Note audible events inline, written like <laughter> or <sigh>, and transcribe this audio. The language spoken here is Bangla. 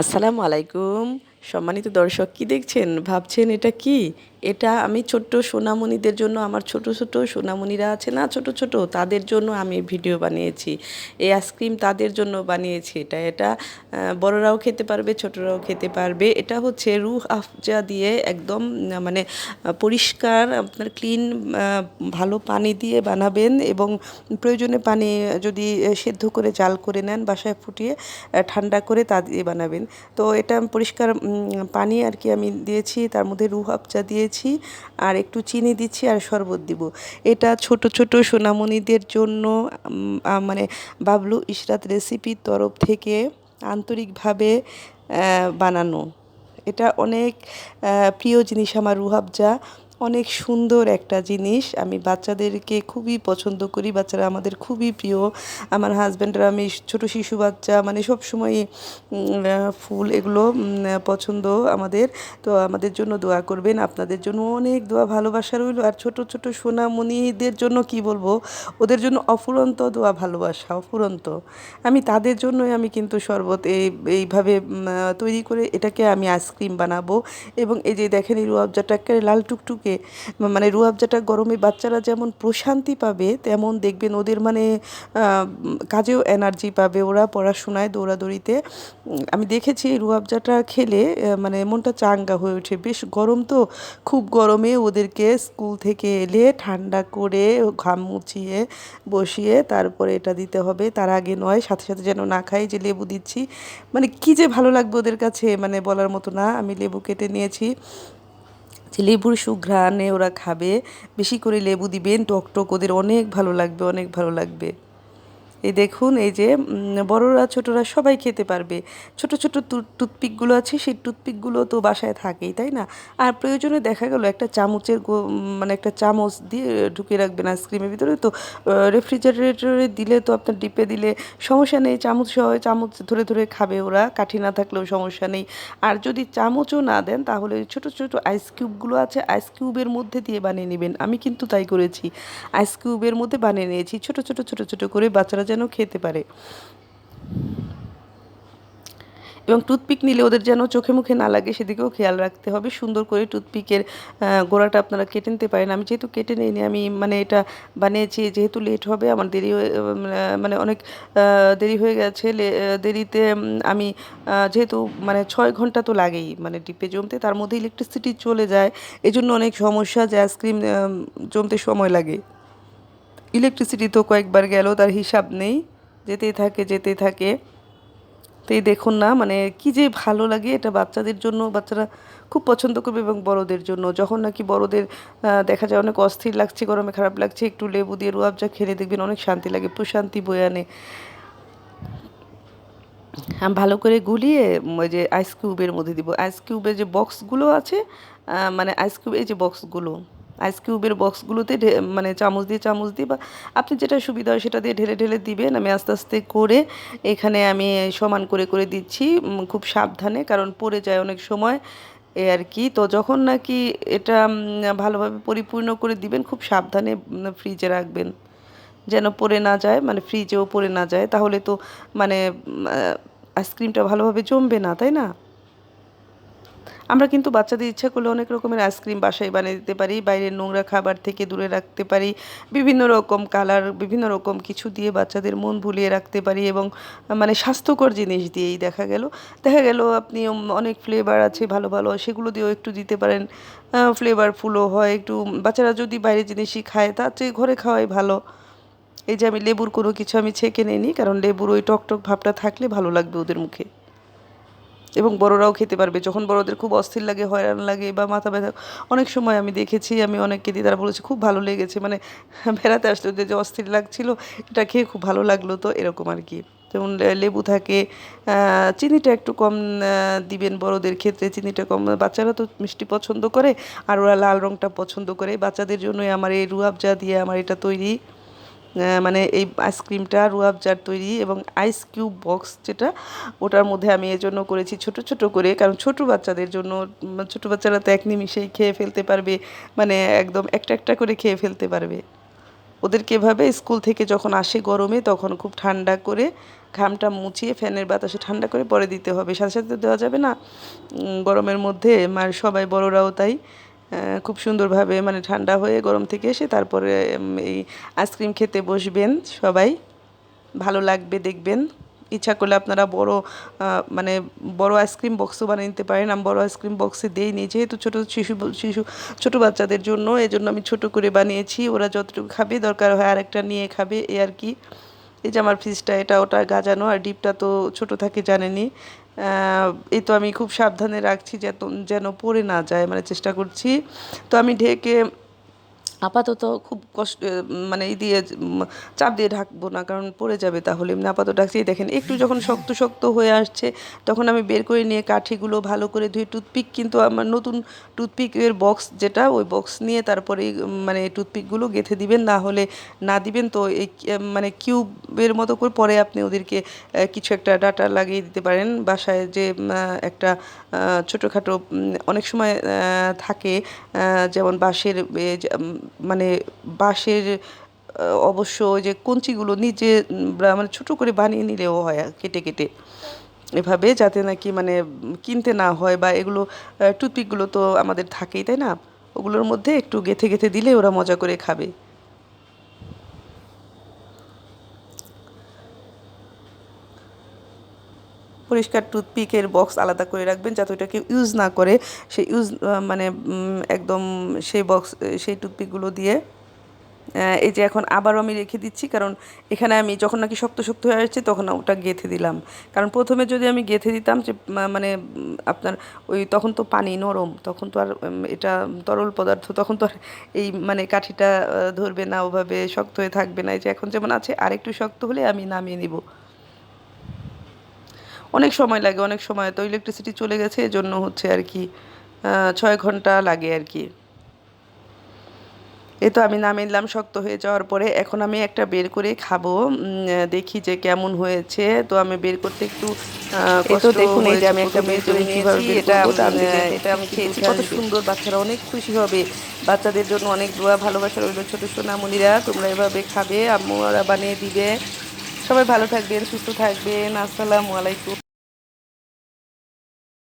আসসালামু আলাইকুম। সম্মানিত দর্শক, কি দেখছেন? ভাবছেন এটা কি? এটা আমি ছোট্ট সোনামণিদের জন্য, আমার ছোট ছোট সোনামণিরা আছে না ছোট ছোট, তাদের জন্য আমি ভিডিও বানিয়েছি। এই আইসক্রিম তাদের জন্য বানিয়েছি। এটা এটা বড়রাও খেতে পারবে, ছোটরাও খেতে পারবে। এটা হচ্ছে রুহ আফজা দিয়ে একদম মানে পরিষ্কার, আপনার ক্লিন ভালো পানি দিয়ে বানাবেন এবং প্রয়োজনে পানি যদি সেদ্ধ করে, জাল করে নেন বাসায় ফুটিয়ে ঠান্ডা করে তা দিয়ে বানাবেন। তো এটা পরিষ্কার পানি আর কি আমি দিয়েছি, তার মধ্যে রুহ আফজা দিয়েছি আর একটু চিনি দিচ্ছি আর শরবত দিব। এটা ছোট ছোট সোনামণিদের জন্য মানে বাবলু ইশরাত রেসিপির তরফ থেকে আন্তরিকভাবে বানানো। এটা অনেক প্রিয় জিনিস আমার রুহাবজা অনেক সুন্দর একটা জিনিস। আমি বাচ্চাদেরকে খুবই পছন্দ করি। বাচ্চারা আমাদের খুবই প্রিয়। আমার হাজব্যান্ডরা, আমি ছোট শিশু বাচ্চা মানে সব সময় ফুল এগুলো পছন্দ আমাদের। তো আমাদের জন্য দোয়া করবেন। আপনাদের জন্য অনেক দোয়া, ভালোবাসা রইল। আর ছোট ছোট সোনামণিদের জন্য কি বলব? ওদের জন্য অফুরন্ত দোয়া, ভালোবাসা, অফুরন্ত। আমি তাদের জন্যই আমি কিন্তু শরবত এই, এইভাবে তৈরি করে এটাকে আমি আইসক্রিম বানাবো। এবং এই যে দেখেন, এই রুয়াবজাটাকে লাল টুকটুকে মানে রুয়াবজাটা গরমে বাচ্চারা যেমন প্রশান্তি পাবে, তেমন দেখবেন ওদের মানে কাজেও এনার্জি পাবে ওরা পড়াশোনায়, দৌড়াদৌড়িতে। আমি দেখেছি এই রুয়াবজাটা খেলে মানে মনটা চাঙ্গা হয়ে ওঠে। বেশ গরম তো, খুব গরমে ওদেরকে স্কুল থেকে এলে ঠান্ডা করে ঘাম মুছিয়ে বসিয়ে তারপরে এটা দিতে হবে। তার আগে নয়, সাথে সাথে যেন না খাই, যে লেবু দিচ্ছি। মানে কি যে ভালো লাগবে ওদের কাছে মানে বলার মতো না। আমি লেবু কেটে নিয়েছি। যে লেবুর সুঘ্রাণে ওরা খাবে। বেশি করে লেবু দিবেন টক টক ওদের অনেক ভালো লাগবে, অনেক ভালো লাগবে। এই দেখুন, এই যে বড়রা, ছোটরা সবাই খেতে পারবে। ছোট ছোট টুথপিকগুলো আছে, সেই টুথপিকগুলো তো বাসায় থাকেই, তাই না? আর প্রয়োজনে দেখা গেল একটা চামচের মানে একটা চামচ দিয়ে ঢুকিয়ে রাখবেন আইসক্রিমের ভিতরে তো রেফ্রিজারেটরে দিলে তো আপনার ডিপে দিলে সমস্যা নেই, চামচ সহ, চামচ ধরে ধরে খাবে ওরা, কাঠি না থাকলেও সমস্যা নেই। আর যদি চামচও না দেন, তাহলে ছোট ছোট আইস কিউবগুলো আছে আইস কিউবের মধ্যে দিয়ে বানিয়ে নেবেন। আমি কিন্তু তাই করেছি আইস কিউবের মধ্যে বানিয়ে নিয়েছি, ছোট ছোট ছোট ছোট করে বাচ্চারা যেন খেতে পারে। এবং টুথপিক নিলে ওদের যেন চোখে মুখে না লাগে, সেদিকেও খেয়াল রাখতে হবে। সুন্দর করে টুথপিকের গোড়াটা আপনারা কেটে নিতে পারেন। আমি যেহেতু কেটে নিইনি, আমি মানে এটা বানিয়েছি, যেহেতু লেট হবে, আমার দেরি মানে অনেক দেরি হয়ে গেছে। দেরিতে আমি যেহেতু মানে ছয় ঘণ্টা তো লাগেই মানে ডিপে জমতে, তার মধ্যে ইলেকট্রিসিটি চলে যায়। এজন্য অনেক সমস্যা যে আইসক্রিম জমতে সময় লাগে। ইলেকট্রিসিটি তো কয়েকবার গেল, তার হিসাব নেই। যেতেই থাকে যেতেই থাকে। তো দেখুন না মানে কি যে ভালো লাগে এটা বাচ্চাদের জন্য। বাচ্চারা খুব পছন্দ করবে এবং বড়দের জন্য। যখন নাকি বড়দের দেখা যায় অনেক অস্থির লাগছে, গরমে খারাপ লাগছে, একটু লেবু দিয়ে রুয়াবজা খেলে দেখবেন অনেক শান্তি লাগে, প্রশান্তি বয়ে আনে। ভালো করে গুলিয়ে ওই যে আইস কিউবের মধ্যে দিব। আইস কিউবের যে বক্সগুলো আছে মানে আইস কিউব এই যে বক্সগুলো আইস কিউবের বক্সগুলোতে মানে চামচ দিয়ে চামচ দিয়ে বা আপনি যেটা সুবিধা হয় সেটা দিয়ে ঢেলে ঢেলে দিবেন। আমি আস্তে আস্তে করে এখানে আমি সমান করে করে দিচ্ছি খুব সাবধানে কারণ পড়ে যায় অনেক সময় এ আর কি। তো যখন নাকি এটা ভালোভাবে পরিপূর্ণ করে দিবেন, খুব সাবধানে ফ্রিজে রাখবেন। যেন পড়ে না যায় মানে ফ্রিজেও পড়ে না যায়। তাহলে তো মানে আইসক্রিমটা ভালোভাবে জমবে না, তাই না? আমরা কিন্তু বাচ্চাদের ইচ্ছা করলে অনেক রকমের আইসক্রিম বাসায় বানিয়ে দিতে পারি, বাইরের নোংরা খাবার থেকে দূরে রাখতে পারি, বিভিন্ন রকম কালার বিভিন্ন রকম কিছু দিয়ে বাচ্চাদের মন ভুলিয়ে রাখতে পারি এবং মানে স্বাস্থ্যকর জিনিস দিয়েই দেখা গেল। দেখা গেল আপনি অনেক ফ্লেভার আছে, ভালো ভালো, সেগুলো দিয়েও একটু দিতে পারেন। ফ্লেভারফুলও হয়, একটু বাচ্চারা যদি বাইরের জিনিসই খায়, তার চেয়ে ঘরে খাওয়াই ভালো। এই যে আমি লেবুর কোনো কিছু আমি ছেঁকে নিইনি, কারণ লেবুর ওই টক টক ভাবটা থাকলে ভালো লাগবে ওদের মুখে। এবং বড়রাও খেতে পারবে। যখন বড়দের খুব অস্থির লাগে, হয়রান লাগে বা মাথা ব্যথা, অনেক সময় আমি দেখেছি, আমি অনেককে তারা বলেছে, খুব ভালো লেগেছে। মানে <laughs> বেড়াতে আসলে ওদের যে অস্থির লাগছিল, এটা খেয়ে খুব ভালো লাগল তো এরকম আর কি। যেমন লেবু থাকে চিনিটা একটু কম দিবেন বড়দের ক্ষেত্রে, চিনিটা কম, বাচ্চারা তো মিষ্টি পছন্দ করে, আর ওরা লাল রঙটা পছন্দ করে। বাচ্চাদের জন্যই আমার এই রুয়াবজা দিয়ে আমার এটা তৈরি। মানে এই আইসক্রিমটা রুয়াবজার তৈরি এবং আইস কিউব বক্স যেটা ওটার মধ্যে আমি এই জন্য করেছি ছোট ছোট করে কারণ ছোট বাচ্চাদের জন্য উম, ছোট বাচ্চারা তো এক নিমিশেই খেয়ে ফেলতে পারবে মানে একদম একটা একটা করে খেয়ে ফেলতে পারবে। ওদেরকে এভাবে স্কুল থেকে যখন আসে গরমে তখন খুব ঠান্ডা করে ঘামটা মুছিয়ে ফ্যানের বাতাসে ঠান্ডা করে পরে দিতে হবে। সাথে সাথে দেওয়া যাবে না? গরমের মধ্যে মার সবাই বড়রাও তাই খুব সুন্দরভাবে মানে ঠান্ডা হয়ে গরম থেকে এসে তারপরে এই আইসক্রিম খেতে বসবেন সবাই। ভালো লাগবে, দেখবেন। ইচ্ছা করলে আপনারা বড় মানে বড় আইসক্রিম বক্সও বানিয়ে নিতে পারেন। আমি বড় আইসক্রিম বক্সে দেইনি, যেহেতু ছোটো শিশু শিশু, ছোটো বাচ্চাদের জন্য এই জন্য আমি ছোট করে বানিয়েছি। ওরা যতটুকু খাবে, দরকার হয় আরেকটা নিয়ে খাবে এ আর কি। এই যে আমার ফ্রিজটা এটা ওটা গাজানো, আর ডিপটা তো ছোট থাকে জানেনি এই তো আমি খুব সাবধানে রাখছি যেন যেন পড়ে না যায় মানে চেষ্টা করছি। তো আমি ঢেকে আপাতত খুব কষ্ট মানে এই দিয়ে চাপ দিয়ে ঢাকবো না, কারণ পড়ে যাবে তাহলে। এমনি আপাতত ঢাকছি দেখেন, একটু যখন শক্ত শক্ত হয়ে আসছে, তখন আমি বের করে নিয়ে কাঠিগুলো ভালো করে ধুয়ে, টুথপিক কিন্তু আমার নতুন টুথপিকের বক্স যেটা, ওই বক্স নিয়ে তারপরে মানে টুথপিকগুলো গেঁথে দিবেন, না হলে না দিবেন তো এই মানে কিউবের মতো করে পরে আপনি ওদেরকে কিছু একটা ডাটা লাগিয়ে দিতে পারেন। বাসায় যে একটা ছোটোখাটো অনেক সময় থাকে যেমন বাঁশের মানে বাঁশের অবশ্য যে কঞ্চিগুলো নিজে মানে ছোটো করে বানিয়ে নিলেও হয় কেটে কেটে। এভাবে যাতে নাকি মানে কিনতে না হয় বা এগুলো টুথপিকগুলো তো আমাদের থাকেই, তাই না? ওগুলোর মধ্যে একটু গেথে গেথে দিলে ওরা মজা করে খাবে। পরিষ্কার টুথপিকের বক্স আলাদা করে রাখবেন যাতে ওটাকে ইউজ না করে সেই ইউজ মানে একদম সেই বক্স, সেই টুথপিকগুলো দিয়ে। এই যে এখন আবারও আমি রেখে দিচ্ছি, কারণ এখানে আমি যখন নাকি শক্ত শক্ত হয়ে আসছে তখন ওটা গেঁথে দিলাম। কারণ প্রথমে যদি আমি গেঁথে দিতাম যে মানে আপনার ওই তখন তো পানি নরম, তখন তো আর এটা তরল পদার্থ, তখন তো আর এই মানে কাঠিটা ধরবে না, ওভাবে শক্ত হয়ে থাকবে না। এই যে এখন যেমন আছে, আরেকটু শক্ত হলে আমি নামিয়ে নিব। অনেক সময় লাগে অনেক সময় তো ইলেকট্রিসিটি চলে গেছে এজন্য হচ্ছে আর কি ছয় ঘণ্টা লাগে আর কি। এই তো আমি নামিয়ে নিলাম শক্ত হয়ে যাওয়ার পরে এখন আমি একটা বের করে খাব দেখি যে কেমন হয়েছে। তো আমি বের করতে একটু কষ্ট দেখুন এই যে আমি একটা বের করে নিয়েছি, এটা, এটা আমি খেয়েছি, কত সুন্দর বাচ্চারা অনেক খুশি হবে। বাচ্চাদের জন্য অনেক দোয়া ভালোবাসা রইল ছোট সোনামণিরা তোমরা এভাবে খাবে আম্মুরা বানিয়ে দিবে। সবাই ভালো থাকবেন সুস্থ থাকবেন আসসালামু আলাইকুম।